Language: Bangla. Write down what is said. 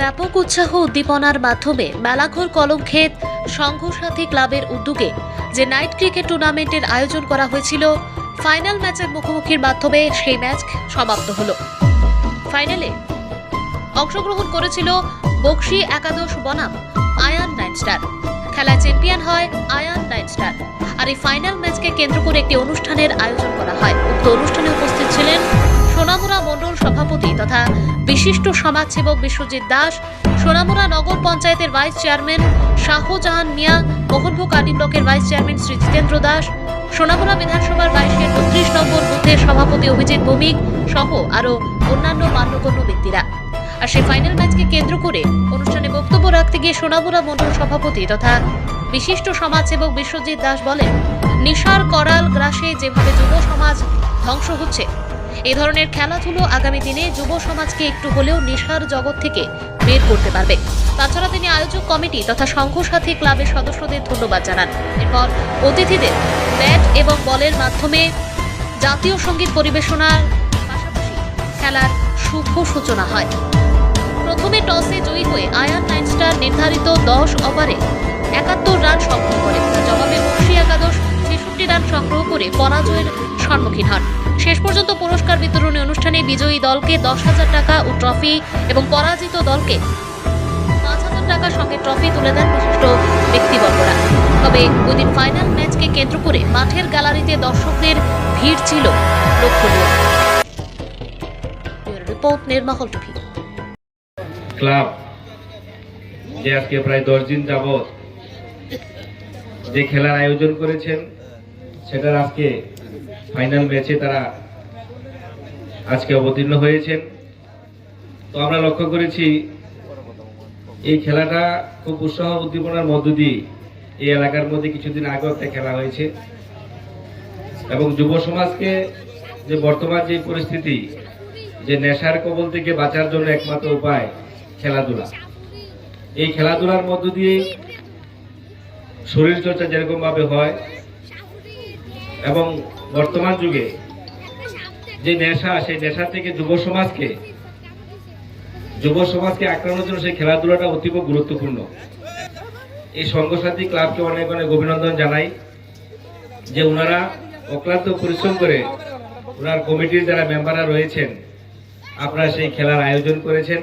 ব্যাপক উৎসাহ উদ্দীপনার মাধ্যমে মেলাঘর কলমক্ষেত সংঘ সাথী ক্লাবের উদ্যোগে যে নাইট ক্রিকেট টুর্নামেন্টের আয়োজন করা হয়েছিল, ফাইনাল ম্যাচের মুখোমুখির মাধ্যমে সেই ম্যাচ সমাপ্ত হলো। ফাইনালে অংশগ্রহণ করেছিল বক্সি একাদশ বনাম আয়ান নাইট স্টার। খেলায় চ্যাম্পিয়ন হয় আয়ান নাইট স্টার। আর এই ফাইনাল ম্যাচকে কেন্দ্র করে একটি অনুষ্ঠানের আয়োজন করা হয়। উক্ত অনুষ্ঠানে উপস্থিত ছিলেন সোনামুড়া মণ্ডল সভাপতি তথা বিশিষ্ট সমাজসেবক বিশ্বজিৎ দাস, সোনামুড়া নগর পঞ্চায়েতের ভাইস চেয়ারম্যান শাহজাহান মিয়া, মোহনভোগ আদি ব্লকের ভাইস চেয়ারম্যান শ্রী জিতেন্দ্র দাস, সোনামুড়া বিধানসভার বাইশের বত্রিশ নম্বর বুথের সভাপতি অভিজিৎ ভৌমিক সহ আরও অন্যান্য মান্যগণ্য ব্যক্তিরা। আর সেই ফাইনাল ম্যাচকে কেন্দ্র করে অনুষ্ঠানে বক্তব্য রাখতে গিয়ে সোনামুড়া মণ্ডল সভাপতি তথা বিশিষ্ট সমাজসেবক বিশ্বজিৎ দাস বলেন, নিশার করাল গ্রাসে যেভাবে যুব সমাজ ধ্বংস হচ্ছে এই ধরনের খেলাধুলো আগামী দিনে যুব সমাজকে একটু হলেও নেশার জগৎ থেকে বের করতে পারবে। তাছাড়া তিনি আয়োজক কমিটি তথা সংঘ সাথী ক্লাবের সদস্যদের ধন্যবাদ জানান। এরপর অতিথিদের ব্যাট এবং বলের মাধ্যমে জাতীয় সংগীত পরিবেশনার পাশাপাশি খেলার শুভ সূচনা হয়। প্রথমে টসে জয়ী হয়ে আয়ান নাইন স্টার নির্ধারিত দশ ওভারে একাত্তর রান সংগ্রহ করে। জবাবে বক্সি একাদশ ছেষট্টি রান সংগ্রহ করে পরাজয়ের সম্মুখীন হন। শেষ পর্যন্ত পুরস্কার বিতরণী অনুষ্ঠানে বিজয়ী দলকে দশ হাজার টাকা ও ট্রফি এবং পরাজিত দলকে পাঁচ হাজার টাকার সঙ্গে ট্রফি তুলে দেন বিশিষ্ট ব্যক্তিবর্গরা। তবে ওই দিন ফাইনাল ম্যাচকে কেন্দ্র করে মাঠের গ্যালারিতে দর্শকদের ভিড় ছিল লক্ষণীয়। ক্লাব, যে আজকে প্রায় দশ দিন যে খেলার আয়োজন করেছেন, সেটার আজকে ফাইনাল ম্যাচে তারা আজকে অবতীর্ণ হয়েছেন। তো আমরা লক্ষ্য করেছি, এই খেলাটা খুব উৎসাহ উদ্দীপনার মধ্য দিয়ে এই এলাকার মধ্যে কিছুদিন আগেও একটা খেলা হয়েছে। এবং যুব সমাজকে যে বর্তমান যে পরিস্থিতি, যে নেশার কবল থেকে বাঁচার জন্য একমাত্র উপায় খেলাধুলা। এই খেলাধুলার মধ্য দিয়ে শরীর চর্চা যেরকম ভাবে হয় এবং বর্তমান যুগে যে নেশা, সেই নেশা থেকে যুব সমাজকে যুব সমাজকে আক্রমণের জন্য সেই খেলাধুলাটা অতীব গুরুত্বপূর্ণ। এই সংঘসাথী ক্লাবকে অনেক অনেক অভিনন্দন জানাই যে ওনারা অক্লান্ত পরিশ্রম করে ওনার কমিটির যারা মেম্বাররা রয়েছেন, আপনারা সেই খেলার আয়োজন করেছেন।